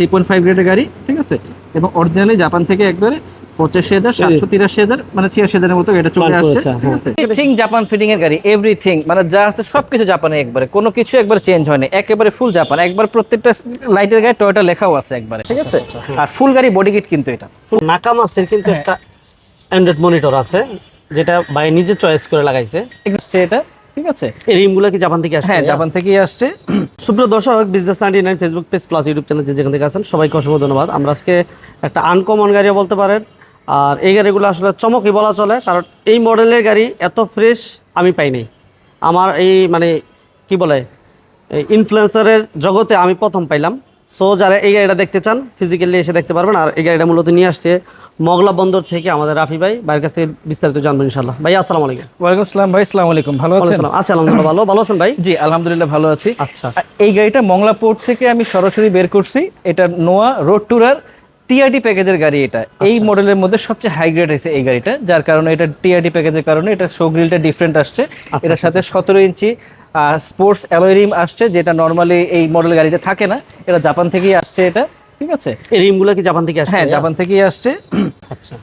Three point five গ্রেডের গাড়ি ঠিক আছে? এবং অরিজিনালি জাপান থেকে একবারে পঁচাশি হাজার সাতশো তিরাশি হাজার মানে ছিয়াশি হাজারের মতো এটা চলে আসছে। আছে? এভরিথিং জাপান ফিটিং এর গাড়ি এভরিথিং মানে যা আছে সবকিছু জাপানে একবারে কোনো কিছু একবার চেঞ্জ হয়নি একেবারে ফুল জাপান একবার প্রত্যেকটা লাইটের গায়ে টয়োটা লেখাও আছে একবারে ঠিক আছে? আর ফুল গাড়ি বডি কিট কিন্তু এটা। নাকামাসের কিন্তু হ্যাঁ। একটা অ্যান্ড্রয়েড মনিটর আছে যেটা বাই নিজে চয়েস করে লাগাইছে। এটা ঠিক আছে। এই রিমগুলো কি জাপান থেকে আসছে? হ্যাঁ জাপান থেকেই আসছে। সুপ্রিয় দর্শক business ninety nine Facebook page plus YouTube channel যে যেখান থেকে আছেন সবাইকে অসংখ্য ধন্যবাদ। আমরা আজকে একটা আনকমন গাড়িও বলতে পারেন। আর এই গাড়িগুলো আসলে চমকই বলা চলে কারণ এই মডেলের গাড়ি এত ফ্রেশ আমি পাইনি। আমার এই মানে কি বলে ইনফ্লুয়েন্সারের জগতে আমি প্রথম পাইলাম। সো যারা এই গাড়িটা দেখতে চান ফিজিক্যালি এসে দেখতে পারবেন। আর এই গাড়িটা মূলত নিয়ে আসছে মগলা বন্দর থেকে আমাদের রাফি ভাই। ভাইয়ের কাছ থেকে বিস্তারিত জানব ইনশাল্লাহ ভাই আসসালামু আলাইকুম। ওয়ালাইকুম আসসালাম ভাই আসসালামু আলাইকুম। ভালো আছেন? আছি আলহামদুলিল্লাহ ভালো। ভালো আছেন ভাই? জি আলহামদুলিল্লাহ ভালো আছি। আচ্ছা। এই গাড়িটা মংলা পোর্ট থেকে আমি সরাসরি বের করছি। এটা নোয়া রোড ট্যুরার টিআরডি প্যাকেজের গাড়ি এটা। এই আচ্ছা। মডেলের মধ্যে সবচেয়ে হাই গ্রেড হয়েছে এই গাড়িটা যার কারণে এটা টিআরডি প্যাকেজের কারণে এটা শো গ্রিলটা ডিফারেন্ট আসছে। আচ্ছা, এটার সাথে সতেরো ইঞ্চি স্পোর্টস অ্যালয় রিম আসছে যেটা নর্মালি এই মডেল গাড়িতে থাকে না। এটা জাপান থেকেই আসছে এটা ঠিক আছে? এই রিমগুলো কি জাপান থেকে আসছে? হ্যাঁ জাপান থেকেই আসছে। আচ্ছা।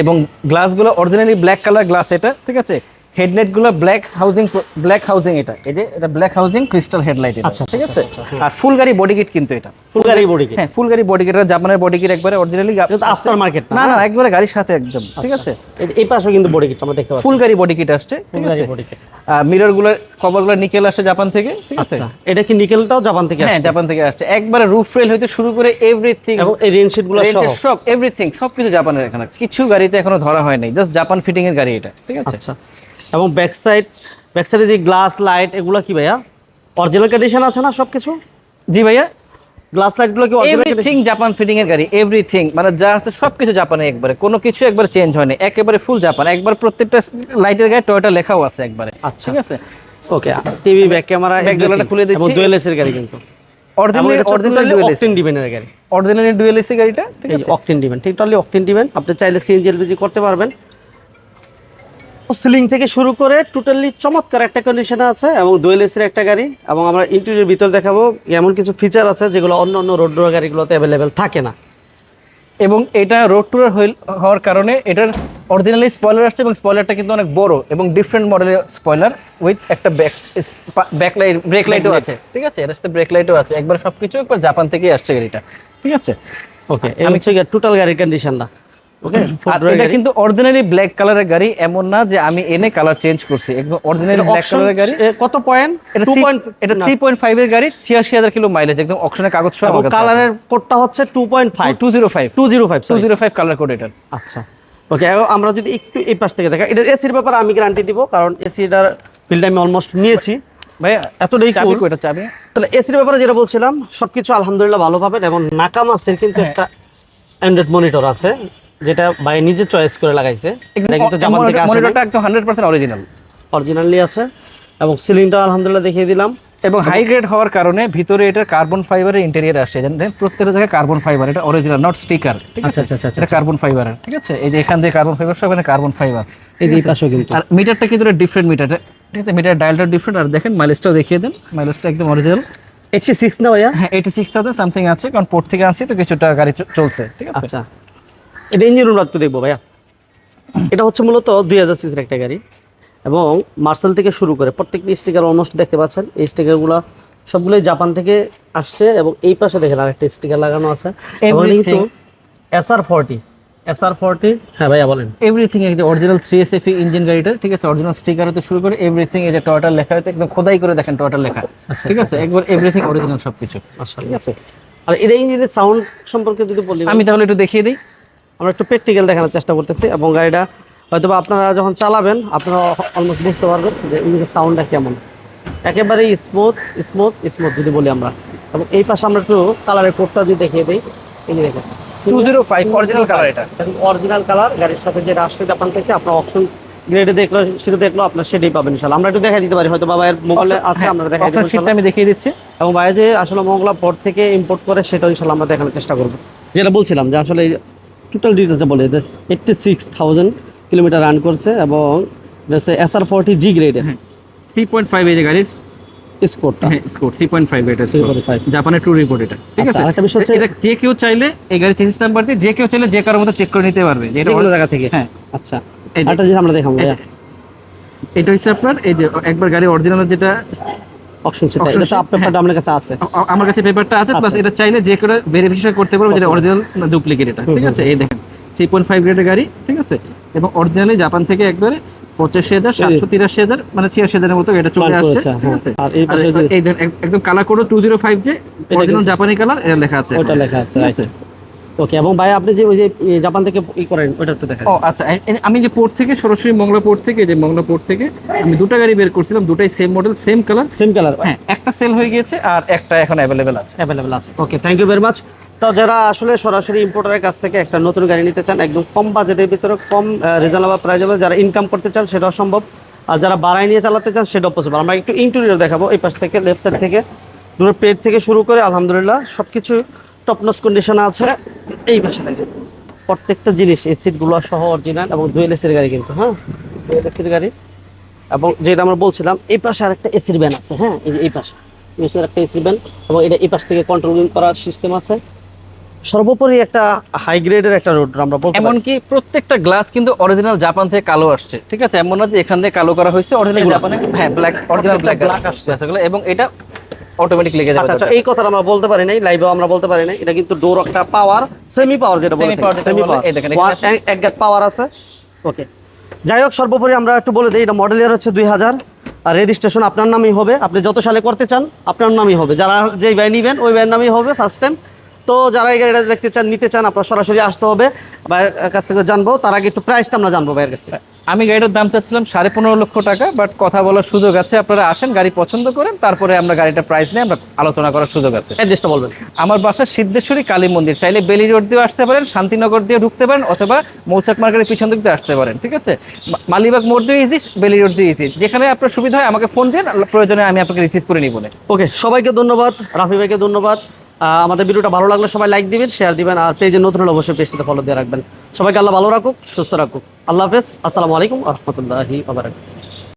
এবং গ্লাসগুলো অরিজিনালি ব্ল্যাক কালার গ্লাস এটা ঠিক আছে? হেডলাইটগুলো ব্ল্যাক হাউজিং ব্ল্যাক হাউজিং এটা। এই যে এটা ব্ল্যাক হাউজিং ক্রিস্টাল হেডলাইট এটা। আচ্ছা, ঠিক আচ্ছা, আছে? আচ্ছা, আর ফুল গাড়ি বডি কিট কিন্তু এটা। ফুল গাড়ি বডি কি হ্যাঁ ফুল গাড়ি বডি কিট জাপানের বডি কিট একবারে অরিজিনালি আফটার মার্কেট না না একবারে গাড়ির সাথে একদম। ঠিক আছে? এই পাশেও কিন্তু বডি কিট আমরা দেখতে পাচ্ছি। ফুল গাড়ি বডি কিট আসছে ঠিক ফুল গাড়ি আছে? বডি কিট মিররগুলো কভারগুলো নিকেল আসছে জাপান থেকে ঠিক আছে? আচ্ছা এটা কি নিকেলটাও জাপান থেকে হ্যাঁ জাপান থেকে আসছে। একবারে রুফ রেল হইতে শুরু করে এভরিথিং এবং এই রেন শিটগুলো সহ? সব এভরিথিং সবকিছু জাপানের এখানে। কিছু গাড়িতে এখনও ধরা হয় নাই জাস্ট জাপান ফিটিং এর গাড়ি এটা ঠিক আছে? আচ্ছা। এবং ব্যাক সাইড ব্যাক সাইডে যে গ্লাস লাইট এগুলো কি ভাইয়া? অরিজিনাল কন্ডিশন আছে না সবকিছু? জি ভাইয়া। গ্লাস লাইটগুলো কি অরিজিনাল এভরিথিং জাপান ফিটিং এর গাড়ি এভরিথিং মানে যা আছে সবকিছু জাপানে একবারে। কোনো কিছু একবার চেঞ্জ হয়নি। একেবারে ফুল জাপান একবার প্রত্যেকটা লাইটের গায়ে টয়োটা লেখাও আছে একবারে। আচ্ছা। ঠিক আছে? Okay TV back camera camera খুলে দিচ্ছি। এবং ডুয়েল এর গাড়ি কিন্তু। অরিজিনাল অরিজিনাল ডুয়েল এসি ডিভেনের গাড়ি। অরিজিনাল ডুয়েল এসি গাড়িটা ঠিক আছে? অকটেন ডিভেন ঠিক টোটালি অকটেন ডিভেন আপনি চাইলে সিএনজি এলপিজি করতে পারবেন। সিলিং থেকে শুরু করে টোটালি চমৎকার একটা কন্ডিশনে আছে এবং ডুয়েল এসির একটা গাড়ি এবং আমরা ইন্টেরিয়র ভিতর দেখাবো এমন কিছু ফিচার আছে যেগুলো অন্য অন্য রোড রোড গাড়িগুলোতে অ্যাভেলেবেল থাকে না। এবং এটা রোড ট্যুর হওয়ার কারণে এটার অরিজিনালি স্পয়লার আসছে এবং স্পয়লারটা কিন্তু অনেক বড় এবং ডিফারেন্ট মডেলের স্পয়লার উইথ একটা ব্যাক ব্যাক লাইট ব্রেক লাইটও আছে ঠিক আছে? এটার সাথে ব্রেক লাইটও আছে। একবার সব কিছু একবার জাপান থেকেই আসছে গাড়িটা ঠিক আছে? ওকে আমি টোটাল গাড়ির কন্ডিশনটা ওকে এটা কিন্তু অরিজিনালি ব্ল্যাক কালারের গাড়ি এমন না যে আমি এনে কালার চেঞ্জ করছি একদম অরিজিনালি ব্ল্যাক কালারের গাড়ি। কত পয়েন্ট এটা টু 3 পয়েন্ট এটা 3.5 এর গাড়ি 86000 কিলো মাইলেজ একদম অকশনের কাগজ সহ এবং কালারের কোডটা হচ্ছে two point five 205 two zero five 205 colour code এটা আচ্ছা। ওকে আমরা যদি একটু এই পাশ থেকে দেখা এসির ব্যাপারে আমি গ্যারান্টি দিব কারণ এসিটার বিলটা আমি অলমোস্ট নিয়েছি। ভাইয়া এতটাই চাবি চাবি? তাহলে এসির ব্যাপারে যেটা বলছিলাম সবকিছু আলহামদুলিল্লাহ ভালো পাবেন এবং নাকামাসের কিন্তু হ্যাঁ। একটা অ্যান্ড্রয়েড মনিটর আছে। যেটা ভাই নিজে চয়েস করে লাগাইছে এটা কিন্তু জাপান থেকে আসে মনিটরটা একদম 100% অরিজিনাল অরিজিনালি আছে এবং সিলিংটা আলহামদুলিল্লাহ দেখিয়ে দিলাম। এবং হাই গ্রেড হওয়ার কারণে ভিতরে এটা কার্বন ফাইবারের ইন্টেরিয়র আসছে জানেন প্রত্যেকটা জায়গায় কার্বন ফাইবার এটা অরিজিনাল নট স্টিকার ঠিক আছে? আচ্ছা, আচ্ছা, আচ্ছা, এটা কার্বন ফাইবারের ঠিক আছে? এই যে এখান দিয়ে কার্বন ফাইবার সব এখানে কার্বন ফাইবার এই যে পাশেও কিন্তু। আর মিটারটা কিন্তু ডিফারেন্ট মিটার ঠিক আছে? মিটার ডায়ালটা ডিফারেন্ট আর দেখেন মাইলেজটাও দেখিয়ে দেন। মাইলেজটা একদম অরিজিনাল এইচসি সিক্স না ভাইয়া? হ্যাঁ এইটি সিক্স থাউজেন্ড সামথিং আছে। কারণ পোর্ট থেকে আনছি তো কিছুটা গাড়ি চলছে। ঠিক আছে? আচ্ছা। এটা ইঞ্জিন রুম একটু দেখব ভাইয়া। এটা হচ্ছে মূলত দুই হাজার সিসির একটা গাড়ি এবং মার্সেল থেকে শুরু করে প্রত্যেকটি স্টিকার অলমোস্ট দেখতে পাচ্ছেন। এই স্টিকারগুলো সবগুলোই জাপান থেকে আসছে এবং এই পাশে দেখেন আরেকটা স্টিকার লাগানো আছে। এবং কিন্তু এসআর ফর্টি এসআর ফর্টি হ্যাঁ ভাইয়া বলেন। এভরিথিং এই যে original three S F engine গাড়িটা ঠিক আছে? অরিজিনাল স্টিকার হতে শুরু করে এভরিথিং এই যে টয়টার লেখা হতে একদম খোদাই করে দেখেন টয়টার লেখা। ঠিক আছে? একবার এভরিথিং অরিজিনাল সবকিছু। ঠিক আছে। আর এটা ইঞ্জিনের সাউন্ড সম্পর্কে যদি বলি আমি তাহলে একটু দেখিয়ে দিই। আমরা একটু প্র্যাকটিক্যাল দেখানোর চেষ্টা করতেছি এবং গাড়িটা হয়তো আপনারা যখন চালাবেন আপনারা অলমোস্ট বুঝতে পারবেন যে ইঞ্জিনের সাউন্ডটা কেমন। একেবারে স্মুথ স্মুথ স্মুথ যদি বলি আমরা। এবং এই পাশে আমরা একটু কালারের কোডটা যদি দেখিয়ে দিই। এই যে দেখেন। Two zero five original colour এটা। অরিজিনাল কালার গাড়ির সাথে যেটা আসছে জাপান থেকে আপনার অপশন গ্রেডে দেখল সেটা দেখল আপনার সেটাই পাবেন ইনশাল্লাহ আমরা একটু দেখাই দিতে পারি হয়তো বাবার মোবাইলে আছে আমরা দেখাই অপশন দিতে আমি দেখিয়ে দিচ্ছি। এবং বাইরে যে আসলে মঙ্গলা পর থেকে ইম্পোর্ট করে সেটা ইনশাল্লাহ আমরা দেখানোর চেষ্টা করব। যেটা বলছিলাম যে আসলে টোটাল ডিটেলসে বলে eighty six thousand kilometre run করছে এবং হচ্ছে এসআর ফোরটি জি গ্রেডের থ্রি পয়েন্ট ফাইভ এই যে গাড়ির স্কোরটা হ্যাঁ স্কোর থ্রি পয়েন্ট ফাইভ এটা 3.5 জাপানের ট্যুর রিপোর্ট এটা ঠিক আচ্ছা, আছে? একটা বিষয় হচ্ছে- এটা যে কেউ চাইলে এই গাড়ি চেঞ্জ নাম্বার দিয়ে যে কেউ চাইলে যে কারোর মতো চেক করে নিতে পারবে। যে এটা যে কোনো জায়গা থেকে। হ্যাঁ। আচ্ছা এই যে- আমরা দেখাবো এটা- এটা হচ্ছে আপনার এই যে একবার গাড়ি অরিজিনাল যেটা অপশন সেটা এটা তো আপনার হ্যাঁ। আমার কাছে আছে। আমার কাছে পেপারটা আছে প্লাস আচ্ছা। এটা চাইলে যে করে ভেরিফিকেশন করতে পারবে যেটা অরিজিনাল না ডুপ্লিকেট এটা ঠিক আছে? এই দেখেন থ্রি পয়েন্ট ফাইভ গ্রেডের গাড়ি ঠিক আছে? এবং অরিজিনালি জাপান থেকে একবারে পঁচাশি হাজার সাতশো তিরাশি হাজার মানে ছিয়াশি হাজারের মতো এটা চলে আসছে ঠিক হ্যাঁ। আছে? একদম colour code two zero five যে অরিজিনাল জাপানি কালার এটা লেখা আছে ওটা লেখা আছে? ওকে এবং ভাই আপনি যে ওই যে জাপান থেকে ই করেন ওটা তো দেখা ও আচ্ছা আমি যে পোর্ট থেকে সরাসরি মংলা পোর্ট থেকে যে মংলা পোর্ট থেকে আমি দুটো গাড়ি বের করছিলাম দুটাই same model same colour same colour হ্যাঁ একটা সেল হয়ে গিয়েছে আর একটা এখন অ্যাভেলেবেল আছে। অ্যাভেলেবেল আছে। Okay thank you very much তো যারা আসলে সরাসরি ইম্পোর্টারের কাছ থেকে একটা নতুন গাড়ি নিতে চান একদম কম বাজেটের ভিতরে কম রিজনেবল প্রাইজেবল যারা ইনকাম করতে চান সেটাও সম্ভব আর যারা বাড়াই নিয়ে চালাতে চান সেটাও পসিবল আমরা একটু ইন্টেরিয়র দেখাবো এই পাশ থেকে লেফট সাইড থেকে। দুটো পেট থেকে শুরু করে আলহামদুলিল্লাহ সব কিছু টপনস কন্ডিশনে আছে। এই পাশে থেকে প্রত্যেকটা জিনিস এই সিটগুলো সহ অরিজিনাল এবং দুয়েল এসির গাড়ি কিন্তু হ্যাঁ? দুয়েল এসির গাড়ি। এবং যেটা আমরা বলছিলাম এই পাশে আরেকটা এসির ব্যান আছে হ্যাঁ? এই যে এই পাশে। এই একটা এসির ব্যান এবং এটা এই পাশ থেকে কন্ট্রোলিং করার সিস্টেম আছে। সর্বোপরি একটা হাই গ্রেডের একটা রোড আমরা বলতে। এমনকি প্রত্যেকটা গ্লাস কিন্তু অরিজিনাল জাপান থেকে কালো আসছে ঠিক আছে? এমন না যে এখান থেকে কালো করা হয়েছে অরিজিনাল জাপানে হ্যাঁ ব্ল্যাক অরিজিনাল ব্ল্যাক black আসছে। এবং এটা অটোমেটিক লেগে যাবে আচ্ছা আচ্ছা এই কথাটা আমরা বলতে পারি নাই লাইভে আমরা বলতে পারি নাই। এটা কিন্তু ডোর একটা পাওয়ার সেমি পাওয়ার যেটা বলে সেমি পাওয়ার এই দেখেন, এক গ্যাট পাওয়ার আছে। ওকে যাই হোক সর্বোপরি আমরা একটু বলে দিই এটা মডেল ইয়ার হচ্ছে দুই হাজার। আর রেজিস্ট্রেশন আপনার নামেই হবে। আপনি যত সালে করতে চান আপনার নামই হবে। যারা যেই ব্যয় নিবেন ওই ব্যয়ের নামই হবে ফার্স্ট টাইম তো যারা এই গাড়িটা দেখতে চান নিতে চান আপনার সরাসরি আসতে হবে। ভাইয়ের কাছ থেকে জানব। তার আগে একটু প্রাইসটা আমরা জানব ভাইয়ের কাছ থেকে। আমি গাড়িটার দাম চাচ্ছিলাম সাড়ে পনেরো লক্ষ টাকা বাট কথা বলার সুযোগ আছে। আপনারা আসেন গাড়ি পছন্দ করেন তারপরে আমরা গাড়িটা প্রাইস নিয়ে আমরা আলোচনা করার সুযোগ আছে। অ্যাড্রেসটা বলবেন। আমার বাসা সিদ্ধেশ্বরী কালী মন্দির। চাইলে বেলি রোড দিয়ে আসতে পারেন শান্তিনগর দিয়ে ঢুকতে পারেন অথবা মৌচাক মার্কেটের পিছন দিক দিয়ে আসতে পারেন ঠিক আছে? মালিবাগ মোড় দিয়ে ইজি বেলি রোড দিয়ে ইজি যেখানে আপনার সুবিধা হয় আমাকে ফোন দিন প্রয়োজনে আমি আপনাকে রিসিভ করে নিব। ওকে সবাইকে ধন্যবাদ রাফি ভাইকে ধন্যবাদ। আমাদের ভিডিওটা ভালো লাগলে সবাই লাইক দিবেন শেয়ার দিবেন, আর পেজে নতুন হলে অবশ্যই পেজটাতে ফলো দিয়ে রাখবেন। সবাইকে আল্লাহ ভালো রাখুক, সুস্থ রাখুক। আল্লাহ হাফেজ। আসসালামু আলাইকুম রহমতুল্লাহি আবরাকাতুহু